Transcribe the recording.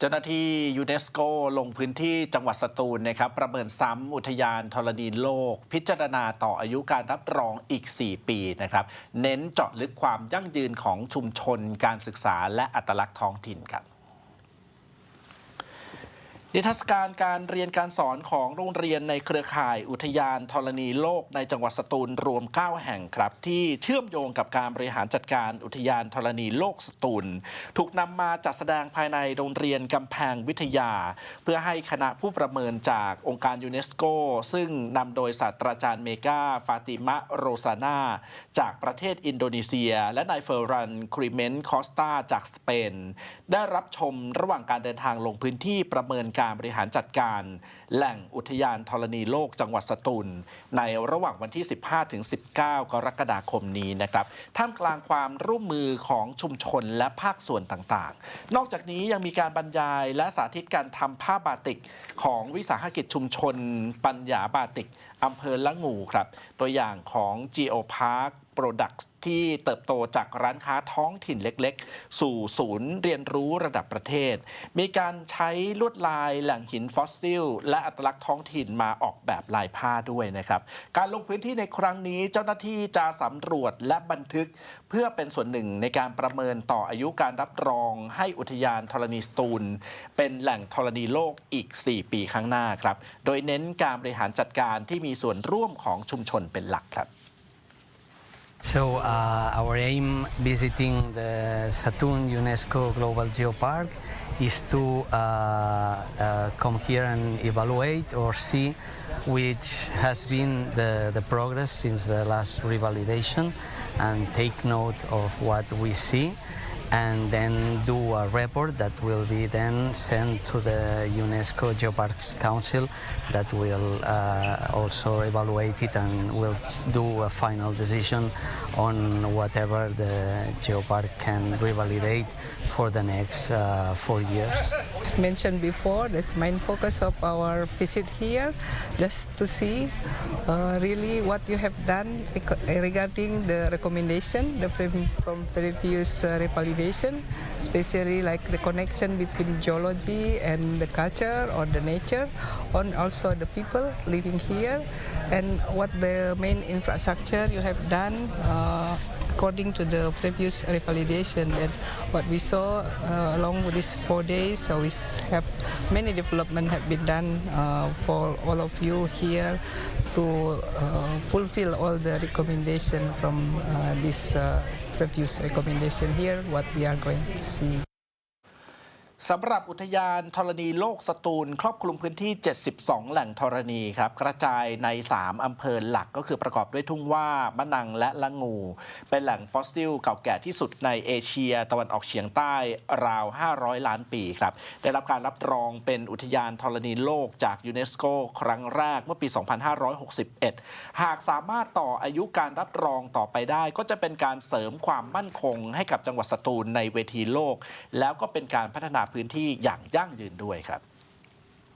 เจ้าหน้าที่ยูเนสโกลงพื้นที่จังหวัดสตูลนะครับ ประเมินซ้ำอุทยานธรณีโลก พิจารณาต่ออายุการรับรองอีก 4 ปีนะครับ เน้นเจาะลึกความยั่งยืนของชุมชนการศึกษาและอัตลักษณ์ท้องถิ่นครับ นิทรรศการการเรียนการสอนของโรงเรียนในเครือข่ายอุทยานธรณีโลกในจังหวัดสตูลรวม 9 แห่งครับ ที่เชื่อมโยงกับการบริหารจัดการอุทยานธรณีโลกสตูล ถูกนำมาจัดแสดงภายในโรงเรียนกำแพงวิทยา เพื่อให้คณะผู้ประเมินจากองค์การยูเนสโก ซึ่งนำโดยศาสตราจารย์เมกาฟาติมะโรซานาจากประเทศอินโดนีเซีย และนายเฟอร์รันคริเมนคอสตาจากสเปน ได้รับชมระหว่างการเดินทางลงพื้นที่ประเมินการการบริหารจัดการ แหล่งอุทยานธรณีโลกจังหวัดสตูลในระหว่างวันที่ 15ถึง19 กรกฎาคมนี้นะครับ ท่ามกลางความร่วมมือของชุมชนและภาคส่วนต่างๆ นอกจากนี้ยังมีการบรรยายและสาธิตการทำผ้าบาติกของวิสาหกิจชุมชน ปัญญาบาติกอำเภอละงูครับ ตัวอย่างของ Geo Park Products ที่เติบโตจากร้านค้าท้องถิ่นเล็กๆ สู่ศูนย์เรียนรู้ระดับประเทศ มีการใช้ลวดลายแหล่งหินฟอสซิล และอัตลักษณ์ท้องถิ่นมาออกแบบลายผ้าด้วยนะครับ การลงพื้นที่ในครั้งนี้เจ้าหน้าที่จะสำรวจและบันทึก เพื่อเป็นส่วนหนึ่งในการประเมินต่ออายุการรับรองให้อุทยานธรณีสตูล เป็นแหล่งธรณีโลกอีก 4 ปีข้างหน้าครับ โดยเน้นการบริหารจัดการที่มีส่วนร่วมของชุมชนเป็นหลักครับ So uh, our aim visiting the Saturn UNESCO Global Geopark is to uh, uh, come here and evaluate or see which has been the, the progress since the last revalidation and take note of what we see and then do a report that will be then sent to the UNESCO Geoparks Council that will uh, also evaluate it and will do a final decision on whatever the geopark can revalidate for the next uh, four years. As mentioned before, that's main focus of our visit here, just to see uh, really what you have done regarding the recommendation the pre- from previous uh, revalidation, especially like the connection between geology and the culture or the nature, and also the people living here, and what the main infrastructure you have done. According to the previous revalidation and what we saw uh, along with these four days so we have many development have been done uh, for all of you here to uh, fulfill all the recommendation from uh, this uh, previous recommendation here what we are going to see สำหรับอุทยานธรณีโลกสตูล ครอบคลุมพื้นที่ 72 แหล่งธรณีครับกระจายใน 3 อำเภอหลักก็คือประกอบด้วยทุ่งว่ามะนังและละงู เป็นแหล่งฟอสซิลเก่าแก่ที่สุดในเอเชียตะวันออกเฉียงใต้ราว 500 ล้านปีครับได้รับการรับรองเป็นอุทยานธรณีโลกจากยูเนสโกครั้งแรกเมื่อปี 2561 หากสามารถต่ออายุการรับรองต่อไปได้ ก็จะเป็นการเสริมความมั่นคงให้กับจังหวัดสตูลในเวทีโลก แล้วก็เป็นการพัฒนาพื้นที่อย่างยั่งยืนด้วยครับ